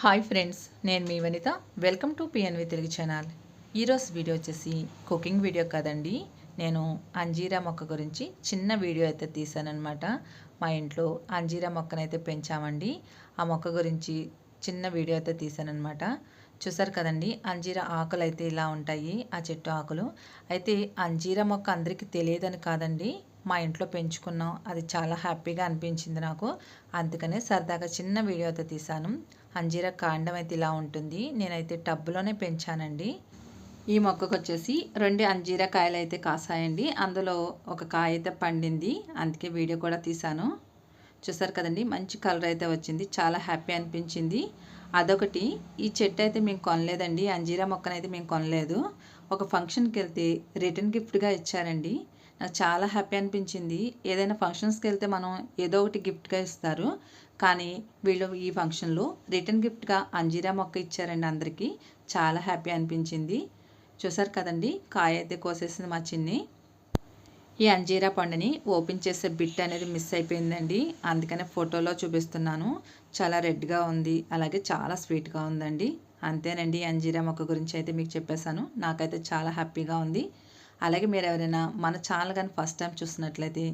Hi friends నేను మీ Vanitha. Welcome to P N V Telugu channel. ఈరోజు video వచ్చేసి cooking video కదండి. నేను అంజీరా మొక్క గురించి చిన్న వీడియో అయితే తీసానమాట మా ఇంట్లో అంజీరా మొక్కనైతే పెంచామండి. ఆ మొక్క గురించి చిన్న వీడియో అయితే తీసానమాట చూసారు కదండి అంజీర ఆకులు అయితే ఇలా ఉంటాయి ఆ చెట్టు ఆకులు. అయితే అంజీరా మొక్క అందరికీ తెలియదని కాదండి మా ఇంట్లో పెంచుకున్నాం. అది చాలా హ్యాపీగా అనిపించింది నాకు. అందుకనే సరదాగా చిన్న వీడియో అయితే తీశాను. అంజీర కాండం అయితే ఇలా ఉంటుంది. నేనైతే టబ్లోనే పెంచానండి. ఈ మొక్కకు వచ్చేసి రెండు అంజీర కాయలు అయితే కాసాయండి. అందులో ఒక కాయ అయితే పండింది. అందుకే వీడియో కూడా తీశాను. చూసారు కదండి మంచి కలర్ అయితే వచ్చింది. చాలా హ్యాపీ అనిపించింది. అదొకటి. ఈ చెట్టు అయితే మేము కొనలేదండి. అంజీరా మొక్కనైతే మేము కొనలేదు. ఒక ఫంక్షన్కి వెళ్తే రిటర్న్ గిఫ్ట్గా ఇచ్చారండి. నాకు చాలా హ్యాపీ అనిపించింది. ఏదైనా ఫంక్షన్స్కి వెళ్తే మనం ఏదో ఒకటి గిఫ్ట్గా ఇస్తారు. కానీ వీళ్ళు ఈ ఫంక్షన్లో రిటర్న్ గిఫ్ట్గా అంజీరా మొక్క ఇచ్చారండి అందరికీ. చాలా హ్యాపీ అనిపించింది. చూసారు కదండి? కాయ అయితే కోసేసింది మా చిన్ని. ఈ అంజీరా పండుని ఓపెన్ చేసే బిట్ అనేది మిస్ అయిపోయిందండి. అందుకనే ఫోటోలో చూపిస్తున్నాను. చాలా రెడ్గా ఉంది. అలాగే చాలా స్వీట్గా ఉందండి. అంతేనండి అంజీరా మొక్క గురించి అయితే మీకు చెప్పేశాను. నాకైతే చాలా హ్యాపీగా ఉంది. అలాగే మీరు ఎవరైనా మన ఛానల్ కానీ ఫస్ట్ టైం చూసినట్లయితే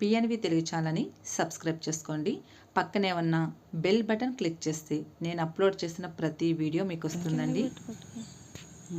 పిఎన్వి తెలుగు ఛానల్ని సబ్స్క్రైబ్ చేసుకోండి. పక్కనే ఉన్న బెల్ బటన్ క్లిక్ చేస్తే నేను అప్లోడ్ చేసిన ప్రతి వీడియో మీకు వస్తుందండి.